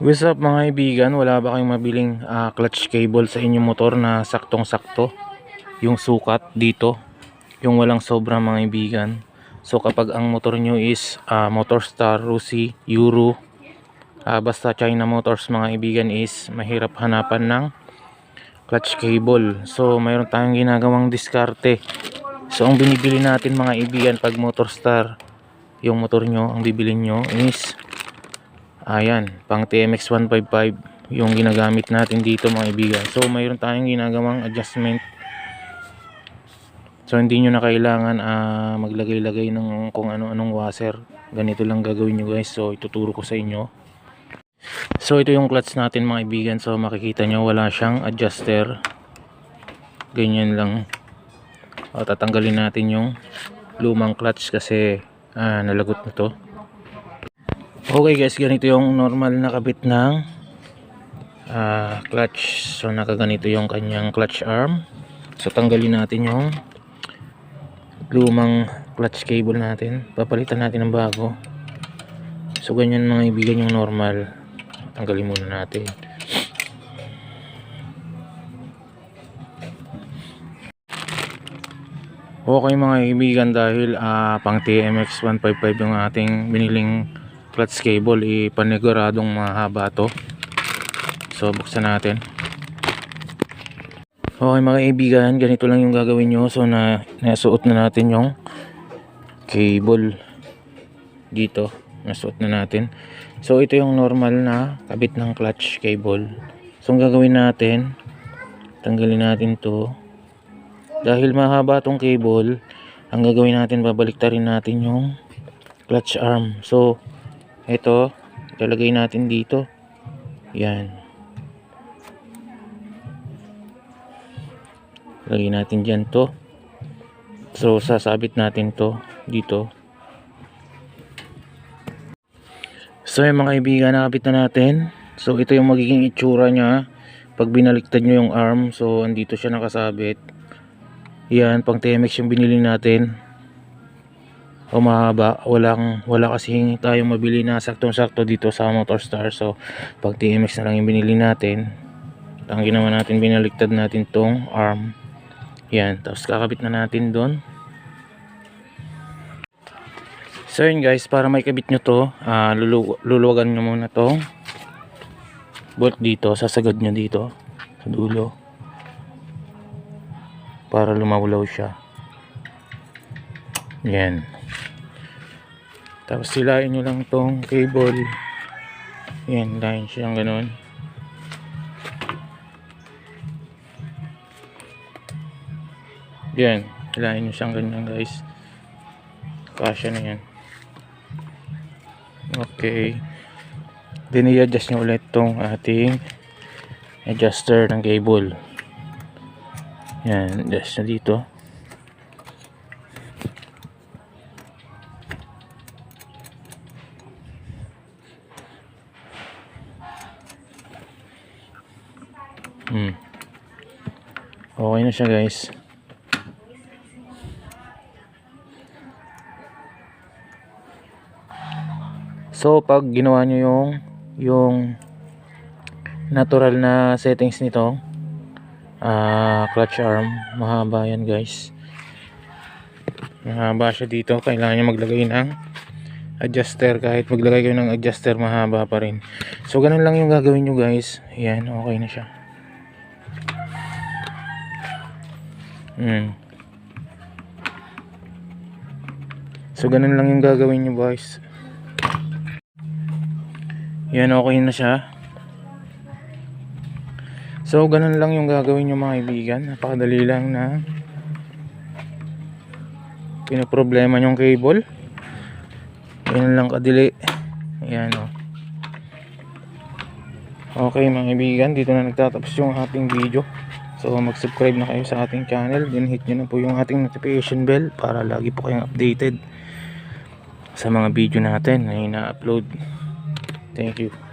What's up mga kaibigan? Wala ba kayong mabiling ah, clutch cable sa inyong motor na saktong-sakto? Yung sukat dito, yung walang sobra mga kaibigan. So kapag ang motor nyo is ah, Motorstar, Rusi, Euro, ah, basta China Motors mga kaibigan is mahirap hanapan ng clutch cable. So mayroon tayong ginagawang diskarte. So ang binibili natin mga kaibigan pag Motorstar, yung motor nyo, ang bibili nyo is Ayan, pang TMX 155 yung ginagamit natin dito mga ibigan. So mayroon tayong ginagawang adjustment. So hindi nyo na kailangan ah, maglagay-lagay ng kung ano-anong washer. Ganito lang gagawin nyo guys. So ituturo ko sa inyo. So ito yung clutch natin mga ibigan. So makikita nyo wala siyang adjuster. Ganyan lang. O, tatanggalin natin yung lumang clutch kasi ah, nalagot na to. Okay guys, ganito yung normal na kabit ng ah, clutch. So nakaganito yung kanyang clutch arm. So tanggalin natin yung lumang clutch cable natin. Papalitan natin ng bago. So ganyan mga ibigan yung normal. Tanggalin muna natin. Okay mga kaibigan dahil ah, pang TMX 155 yung ating biniling clutch cable ipaniguradong mahaba to. So buksan natin. Okay mga kaibigan ganito lang yung gagawin nyo. So na nasuot na natin yung cable dito. Nasuot na natin. So ito yung normal na kabit ng clutch cable. So ang gagawin natin tanggalin natin to. Dahil mahaba tong cable ang gagawin natin babaliktarin natin yung clutch arm. So ito ilalagay natin dito. Yan. Lagay natin dyan to. So sasabit natin to dito. So yung mga kaibigan nakabit na natin. So ito yung magiging itsura nya pag binaliktad nyo yung arm. So andito siya nakasabit. Yan pang TMX yung binili natin o mahaba walang wala kasi tayong mabili na saktong sakto dito sa Motorstar. So pag TMX na lang yung binili natin ang ginawa natin binaliktad natin tong arm. Yan tapos kakabit na natin doon so yun guys para may kabit nyo to ah, lulu luluwagan nyo muna tong bolt dito sasagad nyo dito sa dulo. Para lumawlaw siya yan. Tapos silain nyo lang tong cable. Yan line siyang ganun. Yan silain nyo siyang ganyan guys. Kasya na yan. Okay. Then i-adjust nyo ulit tong ating adjuster ng cable. Yan adjust na dito Hmm. Okay na siya guys. So pag ginawa nyo yung yung natural na settings nito ah clutch arm mahaba yan guys. Mahaba siya dito. Kailangan nyo maglagay ng adjuster. Kahit maglagay kayo ng adjuster mahaba pa rin. So ganun lang yung gagawin nyo guys. Yan okay na siya Mm. So ganun lang yung gagawin nyo boys. Yan okay na siya. So ganun lang yung gagawin nyo mga kaibigan. Napakadali lang na pinoproblema yung cable. Yan lang kadili. Yan o. Okay mga kaibigan, dito na nagtatapos yung ating video. So mag-subscribe na kayo sa ating channel. Then hit nyo na po yung ating notification bell para lagi po kayong updated sa mga video natin na ina-upload. Thank you.